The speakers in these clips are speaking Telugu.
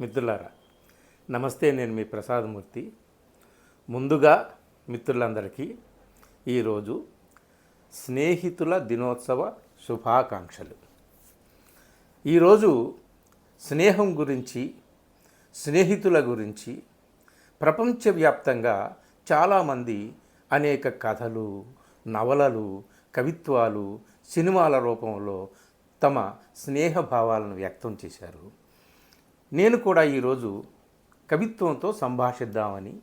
మిత్రులారా నమస్తే నేను మీ ప్రసాదమూర్తి. ముందుగా మిత్రులందరికీ ఈరోజు స్నేహితుల దినోత్సవ శుభాకాంక్షలు. ఈరోజు స్నేహం గురించి స్నేహితుల గురించి ప్రపంచవ్యాప్తంగా చాలామంది అనేక కథలు నవలలు కవిత్వాలు సినిమాల రూపంలో తమ స్నేహ భావాలను వ్యక్తం చేశారు. నేను కూడా ఈరోజు కవిత్వంతో సంభాషిద్దామని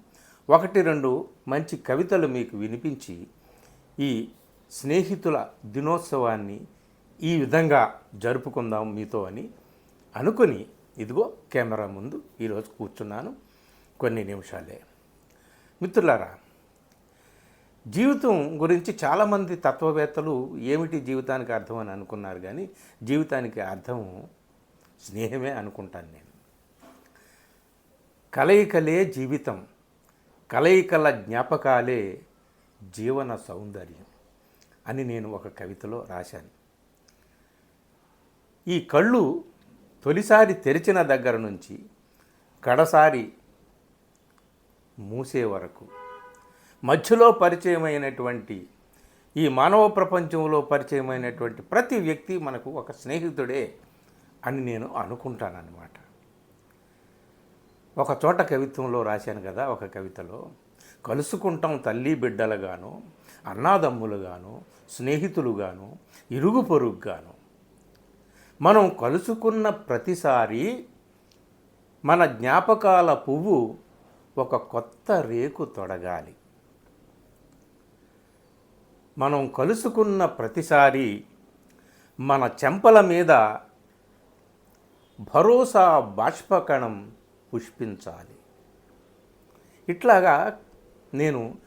ఒకటి రెండు మంచి కవితలు మీకు వినిపించి ఈ స్నేహితుల దినోత్సవాన్ని ఈ విధంగా జరుపుకుందాం మీతో అని అనుకొని ఇదిగో కెమెరా ముందు ఈరోజు కూర్చున్నాను కొన్ని నిమిషాలే. మిత్రులారా జీవితం గురించి చాలామంది తత్వవేత్తలు ఏమిటి జీవితానికి అర్థం అని అనుకున్నారు కానీ జీవితానికి అర్థం స్నేహమే అనుకుంటాను నేను. కలయికలే జీవితం కలయికల జ్ఞాపకాలే జీవన సౌందర్యం అని నేను ఒక కవితలో రాశాను. ఈ కళ్ళు తొలిసారి తెరిచిన దగ్గర నుంచి కడసారి మూసే వరకు. మధ్యలో పరిచయమైనటువంటి ఈ మానవ ప్రపంచంలో పరిచయమైనటువంటి ప్రతి వ్యక్తి మనకు ఒక స్నేహితుడే అని నేను అనుకుంటానన్నమాట. ఒక చోట కవిత్వంలో రాశాను కదా ఒక కవితలో కలుసుకుంటాం తల్లి బిడ్డలుగాను అన్నాదమ్ములుగాను స్నేహితులుగాను ఇరుగు పొరుగుగాను. మనం కలుసుకున్న ప్రతిసారి మన జ్ఞాపకాల పువ్వు ఒక కొత్త రేకు తొడగాలి. మనం కలుసుకున్న ప్రతిసారి మన చెంపల మీద భరోసా బాష్పకణం పుష్పించాలి. ఇట్లాగా నేను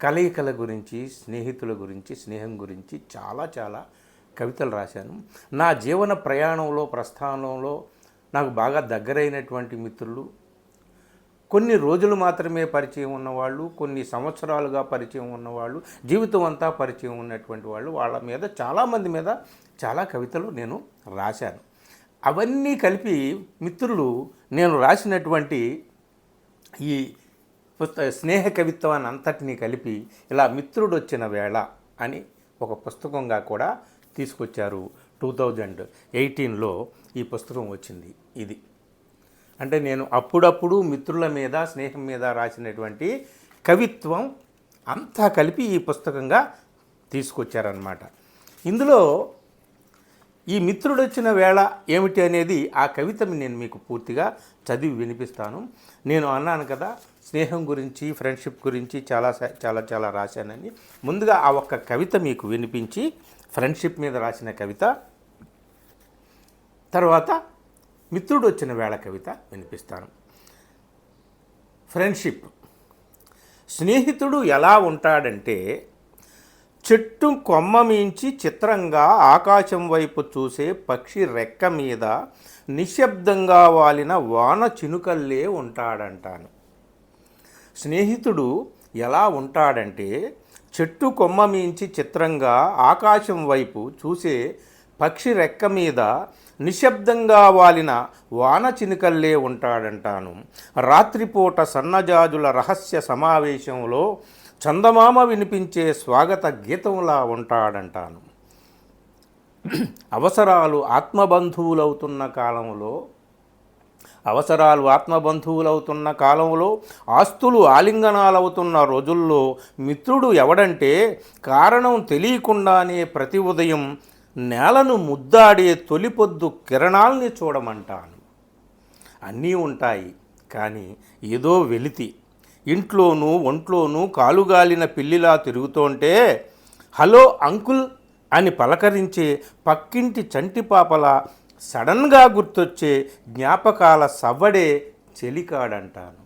కలయికల గురించి స్నేహితుల గురించి స్నేహం గురించి చాలా చాలా కవితలు రాశాను. నా జీవన ప్రయాణంలో ప్రస్థానంలో నాకు బాగా దగ్గరైనటువంటి మిత్రులు కొన్ని రోజులు మాత్రమే పరిచయం ఉన్నవాళ్ళు కొన్ని సంవత్సరాలుగా పరిచయం ఉన్నవాళ్ళు జీవితం అంతా పరిచయం ఉన్నటువంటి వాళ్ళు వాళ్ళ మీద చాలామంది మీద చాలా కవితలు నేను రాశాను. అవన్నీ కలిపి మిత్రులు నేను రాసినటువంటి ఈ పుస్త స్నేహ కవిత్వాన్ని అంతటినీ కలిపి ఇలా మిత్రుడు వచ్చిన వేళ అని ఒక పుస్తకంగా కూడా తీసుకొచ్చారు టూ థౌజండ్ ఎయిటీన్లో ఈ పుస్తకం వచ్చింది ఇది. అంటే నేను అప్పుడప్పుడు మిత్రుల మీద స్నేహం మీద రాసినటువంటి కవిత్వం అంతా కలిపి ఈ పుస్తకంగా తీసుకొచ్చారనమాట ఇందులో ఈ మిత్రుడు వచ్చిన వేళ ఏమిటి అనేది ఆ కవితని నేను మీకు పూర్తిగా చదివి వినిపిస్తాను. నేను అన్నాను కదా స్నేహం గురించి ఫ్రెండ్షిప్ గురించి చాలా చాలా చాలా రాశానని. ముందుగా ఆ ఒక్క కవిత మీకు వినిపించి ఫ్రెండ్షిప్ మీద రాసిన కవిత తర్వాత మిత్రుడు వచ్చిన వేళ కవిత వినిపిస్తాను. ఫ్రెండ్షిప్. స్నేహితుడు ఎలా ఉంటాడంటే చెట్టు కొమ్మ మించి చిత్రంగా ఆకాశం వైపు చూసే పక్షి రెక్క మీద నిశ్శబ్దంగా వాలిన వాన చినుకల్లే ఉంటాడంటాను. స్నేహితుడు ఎలా ఉంటాడంటే చెట్టు కొమ్మ మించి చిత్రంగా ఆకాశం వైపు చూసే పక్షి రెక్క మీద నిశ్శబ్దంగా వాలిన వాన చినుకల్లే ఉంటాడంటాను. రాత్రిపూట సన్నజాజుల రహస్య సమావేశంలో చందమామ వినిపించే స్వాగత గీతంలా ఉంటాడంటాను. అవసరాలు ఆత్మబంధువులవుతున్న కాలంలో అవసరాలు ఆత్మబంధువులవుతున్న కాలంలో ఆస్తులు ఆలింగనాలవుతున్న రోజుల్లో మిత్రుడు ఎవడంటే కారణం తెలియకుండానే ప్రతి ఉదయం నేలను ముద్దాడే తొలిపొద్దు కిరణాల్ని చూడమంటాను. అన్నీ ఉంటాయి కానీ ఏదో వెలితి. ఇంట్లోనూ ఒంట్లోనూ కాలుగాలిన పిల్లిలా తిరుగుతోంటే హలో అంకుల్ అని పలకరించే పక్కింటి చంటిపాపల సడన్గా గుర్తొచ్చే జ్ఞాపకాల సవ్వడే చెలికాడంటాను.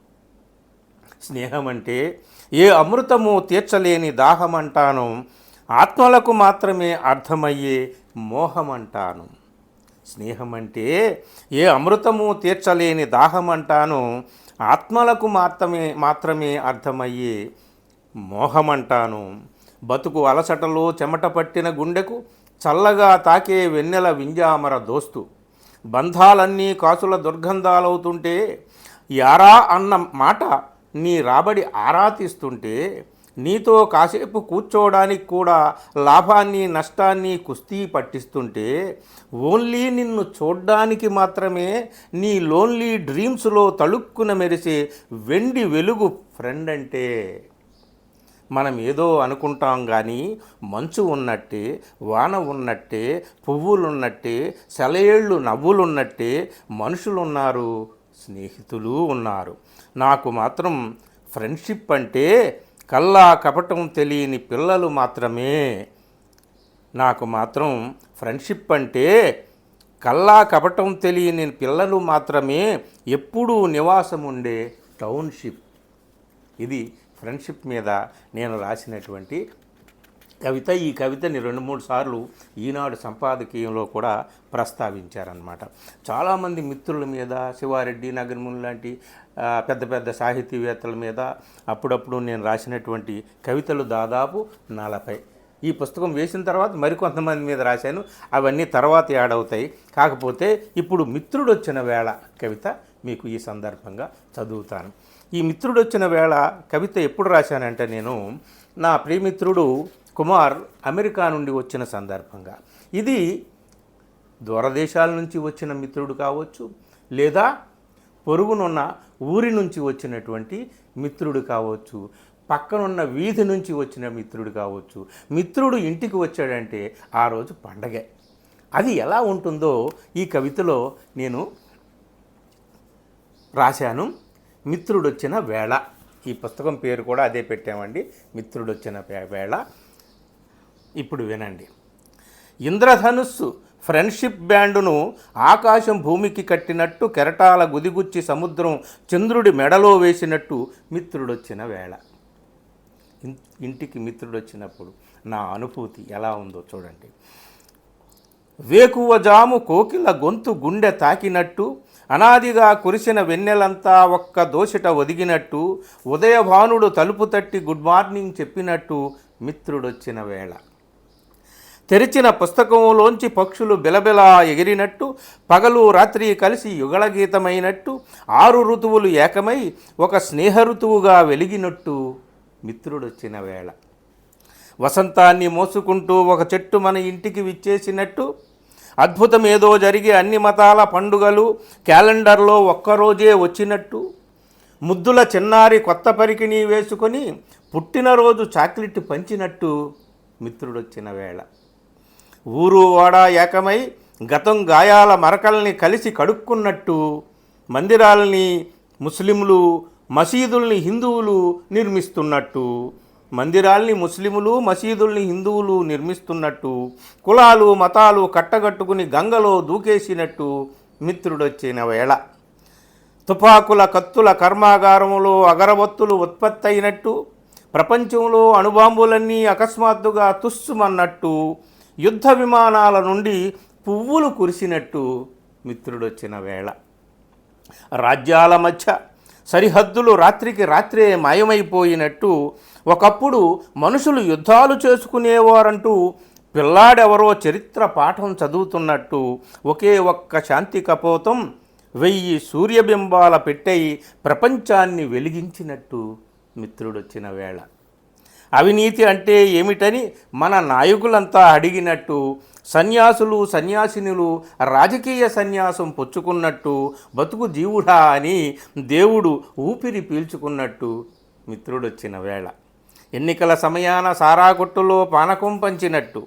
స్నేహం అంటే ఏ అమృతము తీర్చలేని దాహమంటాను. ఆత్మలకు మాత్రమే అర్థమయ్యే మోహమంటాను. స్నేహం అంటే ఏ అమృతము తీర్చలేని దాహమంటాను. ఆత్మలకు మాత్రమే మాత్రమే అర్థమయ్యే మోహమంటాను. బతుకు అలసటలో చెమట పట్టిన గుండెకు చల్లగా తాకే వెన్నెల వింజామర దోస్తు. బంధాలన్నీ కాసుల దుర్గంధాలవుతుంటే యారా అన్న మాట నీ రాబడి ఆరా తీస్తుంటే నీతో కాసేపు కూర్చోవడానికి కూడా లాభాన్ని నష్టాన్ని కుస్తీ పట్టిస్తుంటే ఓన్లీ నిన్ను చూడ్డానికి మాత్రమే నీ లోన్లీ డ్రీమ్స్లో తళుక్కున మెరిసే వెండి వెలుగు ఫ్రెండ్ అంటే మనం ఏదో అనుకుంటాం కానీ మంచు ఉన్నట్టే వాన ఉన్నట్టే పువ్వులు ఉన్నట్టే సెలయేళ్ళు నవ్వులున్నట్టే మనుషులు ఉన్నారు స్నేహితులు ఉన్నారు. నాకు మాత్రం ఫ్రెండ్షిప్ అంటే కల్లా కపటం తెలియని పిల్లలు మాత్రమే. నాకు మాత్రం ఫ్రెండ్షిప్ అంటే కల్లా కపటం తెలియని పిల్లలు మాత్రమే ఎప్పుడూ నివాసం ఉండే టౌన్షిప్. ఇది ఫ్రెండ్షిప్ మీద నేను రాసినటువంటి కవిత ఈ కవితని రెండు మూడు సార్లు ఈనాడు సంపాదకీయంలో కూడా ప్రస్తావించారనమాట చాలామంది మిత్రుల మీద శివారెడ్డి నగరములు లాంటి పెద్ద పెద్ద సాహితీవేత్తల మీద అప్పుడప్పుడు నేను రాసినటువంటి కవితలు దాదాపు నలభై. ఈ పుస్తకం వేసిన తర్వాత మరికొంతమంది మీద రాశాను. అవన్నీ తర్వాత యాడ్ అవుతాయి కాకపోతే ఇప్పుడు మిత్రుడు వచ్చిన వేళ కవిత మీకు ఈ సందర్భంగా చదువుతాను. ఈ మిత్రుడు వచ్చిన వేళ కవిత ఎప్పుడు రాశానంటే నేను నా ప్రియమిత్రుడు కుమార్ అమెరికా నుండి వచ్చిన సందర్భంగా. ఇది దూరదేశాల నుంచి వచ్చిన మిత్రుడు కావచ్చు లేదా పొరుగునున్న ఊరి నుంచి వచ్చినటువంటి మిత్రుడు కావచ్చు పక్కనున్న వీధి నుంచి వచ్చిన మిత్రుడు కావచ్చు. మిత్రుడు ఇంటికి వచ్చాడంటే ఆ రోజు పండగే. అది ఎలా ఉంటుందో ఈ కవితలో నేను రాశాను. మిత్రుడొచ్చిన వేళ. ఈ పుస్తకం పేరు కూడా అదే పెట్టామండి. మిత్రుడొచ్చిన వేళ. ఇప్పుడు వినండి. ఇంద్రధనుస్సు ఫ్రెండ్షిప్ బ్యాండును ఆకాశం భూమికి కట్టినట్టు కెరటాల గుదిగుచ్చి సముద్రం చంద్రుడి మెడలో వేసినట్టు మిత్రుడొచ్చిన వేళ. ఇంటికి మిత్రుడొచ్చినప్పుడు నా అనుభూతి ఎలా ఉందో చూడండి. వేకువజాము కోకిల గొంతు గుండె తాకినట్టు అనాదిగా కురిసిన వెన్నెలంతా ఒక్క దోషిట ఒదిగినట్టు ఉదయభానుడు తలుపు తట్టి గుడ్ మార్నింగ్ చెప్పినట్టు మిత్రుడొచ్చిన వేళ. తెరిచిన పుస్తకంలోంచి పక్షులు బిలబిలా ఎగిరినట్టు పగలు రాత్రి కలిసి యుగళగీతమైనట్టు ఆరు ఋతువులు ఏకమై ఒక స్నేహ ఋతువుగా వెలిగినట్టు మిత్రుడొచ్చిన వేళ. వసంతాన్ని మోసుకుంటూ ఒక చెట్టు మన ఇంటికి విచ్చేసినట్టు అద్భుతం ఏదో జరిగి అన్ని మతాల పండుగలు క్యాలెండర్లో ఒక్కరోజే వచ్చినట్టు ముద్దుల చిన్నారి కొత్త పరికిణీ వేసుకొని పుట్టినరోజు చాక్లెట్ పంచినట్టు మిత్రుడొచ్చిన వేళ. ఊరు ఓడ ఏకమై గతం గాయాల మరకల్ని కలిసి కడుక్కున్నట్టు మందిరాలని ముస్లింలు మసీదుల్ని హిందువులు నిర్మిస్తున్నట్టు మందిరాల్ని ముస్లిములు మసీదుల్ని హిందువులు నిర్మిస్తున్నట్టు కులాలు మతాలు కట్టగట్టుకుని గంగలో దూకేసినట్టు మిత్రుడొచ్చిన వేళ. తుపాకుల కత్తుల కర్మాగారములో అగరబత్తులు ఉత్పత్తి అయినట్టు ప్రపంచంలో అణుబాంబులన్నీ అకస్మాత్తుగా తుస్సుమన్నట్టు యుద్ధ విమానాల నుండి పువ్వులు కురిసినట్టు మిత్రుడొచ్చిన వేళ. రాజ్యాల మధ్య సరిహద్దులు రాత్రికి రాత్రే మాయమైపోయినట్టు ఒకప్పుడు మనుషులు యుద్ధాలు చేసుకునేవారంటూ పిల్లాడెవరో చరిత్ర పాఠం చదువుతున్నట్టు ఒకే ఒక్క శాంతి కపోతం వెయ్యి సూర్యబింబాల పెట్టై ప్రపంచాన్ని వెలిగించినట్టు మిత్రుడొచ్చిన వేళ. అవినీతి అంటే ఏమిటని మన నాయకులంతా అడిగినట్టు సన్యాసులు సన్యాసినులు రాజకీయ సన్యాసం పుచ్చుకున్నట్టు బతుకు జీవుడా అని దేవుడు ఊపిరి పీల్చుకున్నట్టు మిత్రుడొచ్చిన వేళ. ఎన్నికల సమయాన సారాగొట్టులో పానకం పంచినట్టు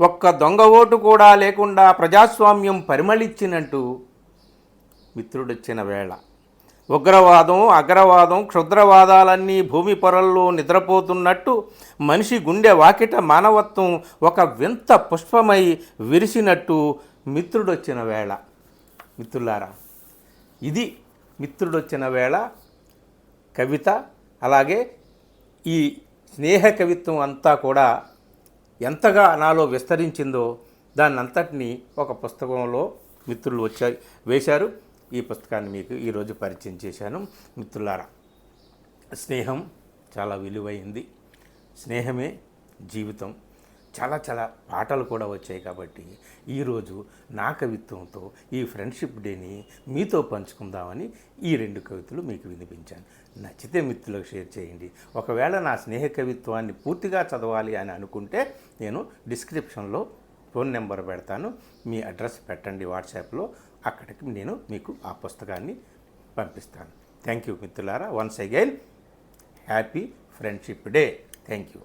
ఒక్క దొంగ ఓటు కూడా లేకుండా ప్రజాస్వామ్యం పరిమళించినట్టు మిత్రుడొచ్చిన వేళ. ఉగ్రవాదం అగ్రవాదం క్షుద్రవాదాలన్నీ భూమి పొరల్లో నిద్రపోతున్నట్టు మనిషి గుండె వాకిట మానవత్వం ఒక వింత పుష్పమై విరిసినట్టు మిత్రుడొచ్చిన వేళ. మిత్రులారా ఇది మిత్రుడొచ్చిన వేళ కవిత అలాగే ఈ స్నేహ కవిత్వం అంతా కూడా ఎంతగా నాలో విస్తరించిందో దాన్నంతటినీ ఒక పుస్తకంలో మిత్రులు వచ్చారు వేశారు. ఈ పుస్తకాన్ని మీకు ఈరోజు పరిచయం చేశాను. మిత్రులారా స్నేహం చాలా విలువైంది. స్నేహమే జీవితం. చాలా చాలా పాటలు కూడా వచ్చాయి కాబట్టి ఈరోజు నా కవిత్వంతో ఈ ఫ్రెండ్షిప్ డేని మీతో పంచుకుందామని ఈ రెండు కవితలు మీకు వినిపించాను. నచ్చితే మిత్రులకు షేర్ చేయండి. ఒకవేళ నా స్నేహ కవిత్వాన్ని పూర్తిగా చదవాలి అని అనుకుంటే నేను డిస్క్రిప్షన్లో ఫోన్ నెంబర్ పెడతాను. మీ అడ్రస్ పెట్టండి వాట్సాప్లో. అక్కడికి నేను మీకు ఆ పుస్తకాన్ని పంపిస్తాను. థ్యాంక్ యూ మిత్రులారా. Once again happy friendship day thank you